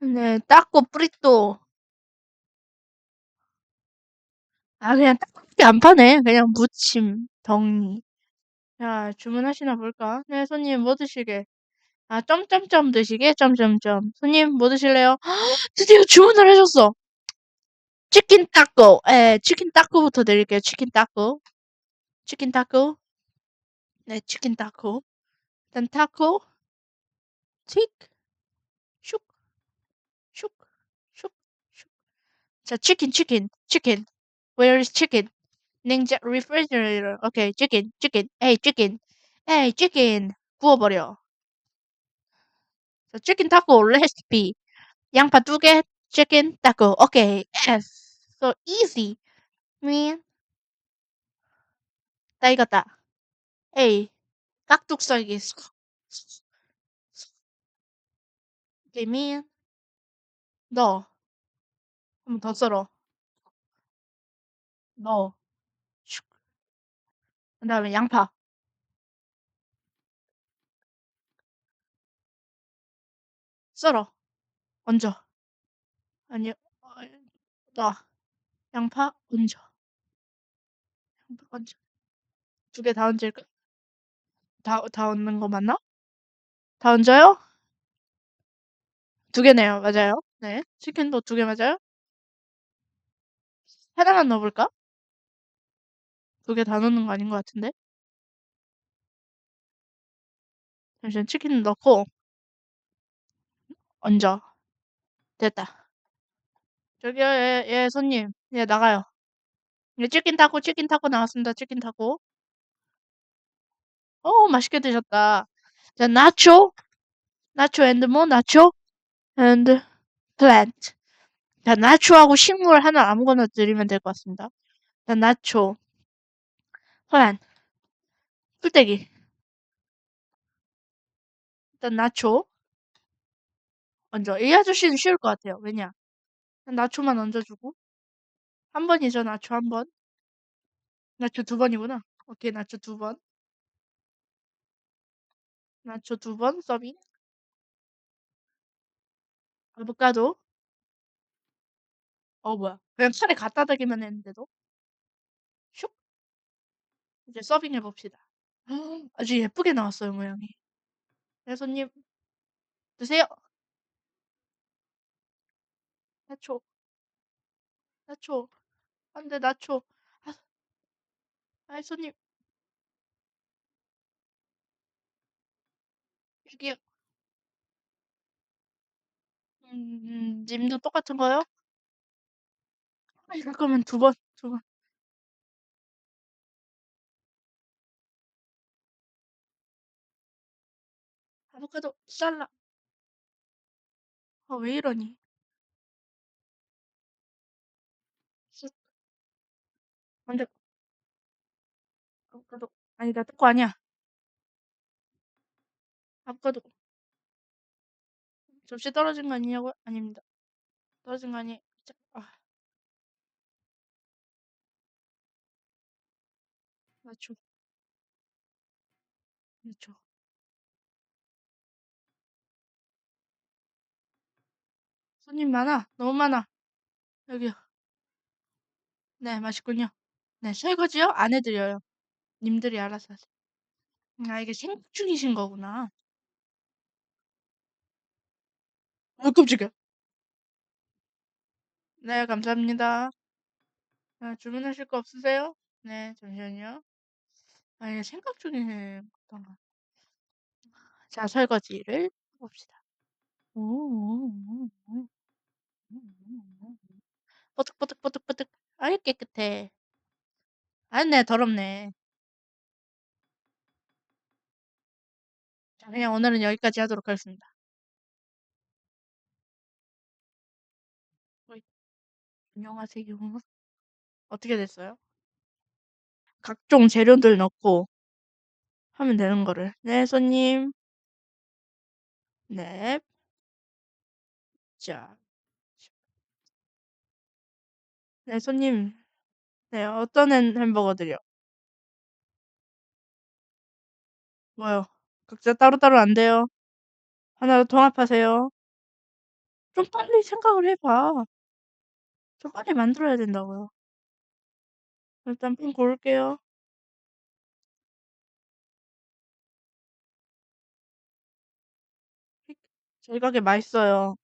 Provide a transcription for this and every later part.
네, 따꼬 프리또. 아, 그냥 따꼬밖에 안 파네. 그냥 무침, 덩이. 자, 주문하시나 볼까? 네, 손님 뭐 드시게? 아, 점점점 드시게? 점점점. 손님 뭐 드실래요? 드디어 주문을 하셨어. 치킨 타코. 예, 치킨 타코부터 드릴게요. 치킨 타코. 치킨 타코. 네, 치킨 타코. 일단 타코. 틱. 슉. 슉. 슉. 슉. 자, 치킨, 치킨, 치킨. Where is chicken? 냉장, refrigerator. 오케이, chicken, chicken. 에이, chicken. 에이, chicken. 구워버려. 자, 치킨 타코 레시피. 양파 두 개, chicken 타코. 오케이, yes. So easy. Man. 다 익었다. 에이, 깍둑 썰기. 오케이, man. 너. 한번더 썰어. 너. 슉. 그 다음에 양파. 썰어. 얹어. 아니, 어, 너. 양파 얹어. 양파 얹어. 두개다 얹을까? 다, 다 얹는 거 맞나? 다 얹어요? 두 개네요. 맞아요. 네. 치킨도 두개 맞아요? 하나만 넣어볼까? 두개다 넣는 거 아닌 것 같은데? 잠시만, 치킨 넣고, 얹어. 됐다. 저기요, 예, 예, 손님. 예, 나가요. 예, 치킨 타코, 치킨 타코 나왔습니다. 치킨 타코. 오, 맛있게 드셨다. 자, 나초. 나초 앤드 뭐? 나초? 앤드 플랜트. 자, 나초하고 식물 하나 아무거나 드리면 될 것 같습니다. 자, 나초. 플랜. 풀떼기. 일단 나초. 얹어. 이 아저씨는 쉬울 것 같아요. 왜냐? 나초만 얹어주고. 한 번이죠, 나초 한 번. 나초 두 번이구나. 오케이, 나초 두 번. 나초 두 번, 서빙. 아보카도. 어, 뭐야. 그냥 차례 갖다 대기만 했는데도. 슉. 이제 서빙 해 봅시다. 아주 예쁘게 나왔어요, 모양이. 네, 손님. 드세요. 나초. 나초. 안 돼, 나초. 아, 아이, 손님. 여기요. 음, 님도 똑같은 거요? 아, 이럴 거면 두 번, 두 번. 아보카도 잘라. 아, 왜 이러니? 쓱. 안 돼. 아보카도. 아니다, 뜯고 아니야. 아보카도. 접시 떨어진 거 아니냐고요? 아닙니다. 떨어진 거 아니. 자, 아. 나초. 나초. 손님 많아. 너무 많아. 여기요. 네, 맛있군요. 네, 설거지요? 안 해드려요. 님들이 알아서 하세요. 아, 이게 생각 중이신 거구나. 어, 끔찍해. 네, 감사합니다. 아, 주문하실 거 없으세요? 네, 잠시만요. 아, 이게 생각 중이신 건가. 자, 설거지를 해 봅시다. 뽀득뽀득뽀득뽀득. 아이, 깨끗해. 아, 네, 더럽네. 자, 그냥 오늘은 여기까지 하도록 하겠습니다. 어이, 안녕하세요. 어떻게 됐어요? 각종 재료들 넣고 하면 되는 거를. 네, 손님. 네. 자. 네, 손님. 네, 어떤 햄- 햄버거들이요? 뭐요? 각자 따로따로 안 돼요. 하나로 통합하세요. 좀 빨리 생각을 해 봐. 좀 빨리 만들어야 된다고요. 일단 펜 고를게요. 저희 가게 맛있어요.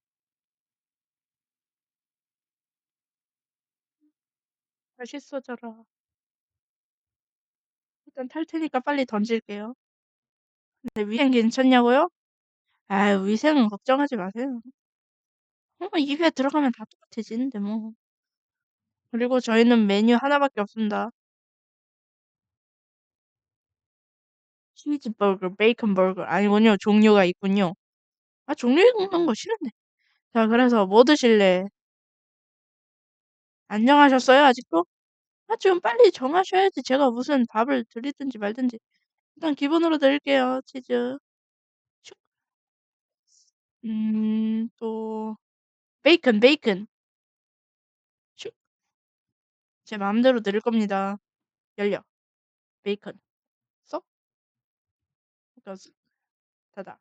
맛있어져라. 일단 탈 테니까 빨리 던질게요. 근데 위생 괜찮냐고요? 아 위생은 걱정하지 마세요. 어, 입에 들어가면 다 똑같아지는데 뭐. 그리고 저희는 메뉴 하나밖에 없습니다. 치즈버거, 베이컨버거 아니군요. 종류가 있군요. 아 종류 읽는 거 싫은데. 자 그래서 뭐 드실래? 안녕하셨어요 아직도? 아 지금 빨리 정하셔야지 제가 무슨 밥을 드리든지 말든지 일단 기본으로 드릴게요 치즈 슉. 음, 또 베이컨 베이컨 슉. 제 마음대로 드릴 겁니다. 열려. 베이컨. 쏙. 그러니까 닫아.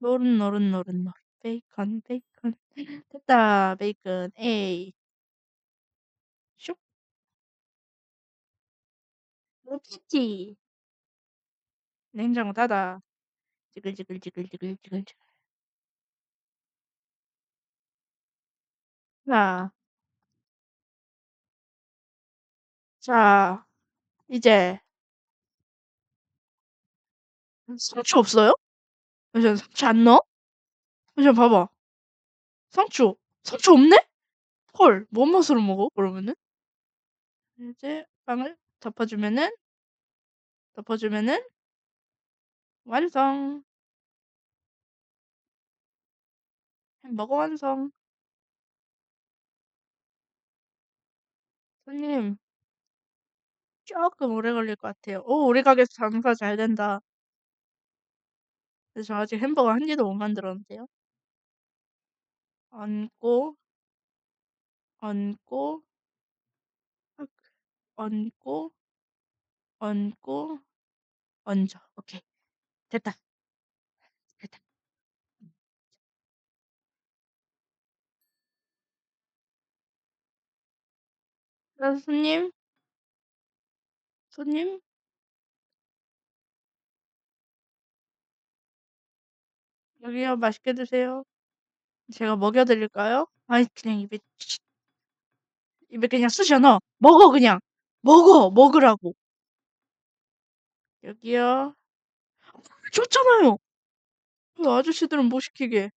노릇 노릇 노릇 노릇. 베이컨 베이컨. 됐다. 베이컨. 에이 슉. 못했지 냉장고 닫아. 지글지글지글지글지글. 자, 자 이제 상추 없어요? 잠시만 상추 안 넣어? 잠시만 봐봐 상추 상추 없네? 헐, 뭔 맛으로 먹어, 그러면은? 이제 빵을 덮어주면은, 덮어주면은, 완성. 햄버거 완성. 손님, 조금 오래 걸릴 것 같아요. 오, 우리 가게에서 장사 잘 된다. 근데 저 아직 햄버거 한 개도 못 만들었는데요. 얹고, 얹고, 얹고, 얹고, 얹어. 오케이. 됐다. 됐다. 자, 손님? 손님? 여기요, 맛있게 드세요. 제가 먹여 드릴까요? 아니, 그냥 입에, 입에 그냥 쑤셔 넣어. 먹어, 그냥. 먹어, 먹으라고. 여기요. 줬잖아요. 왜 아저씨들은 못 시키게.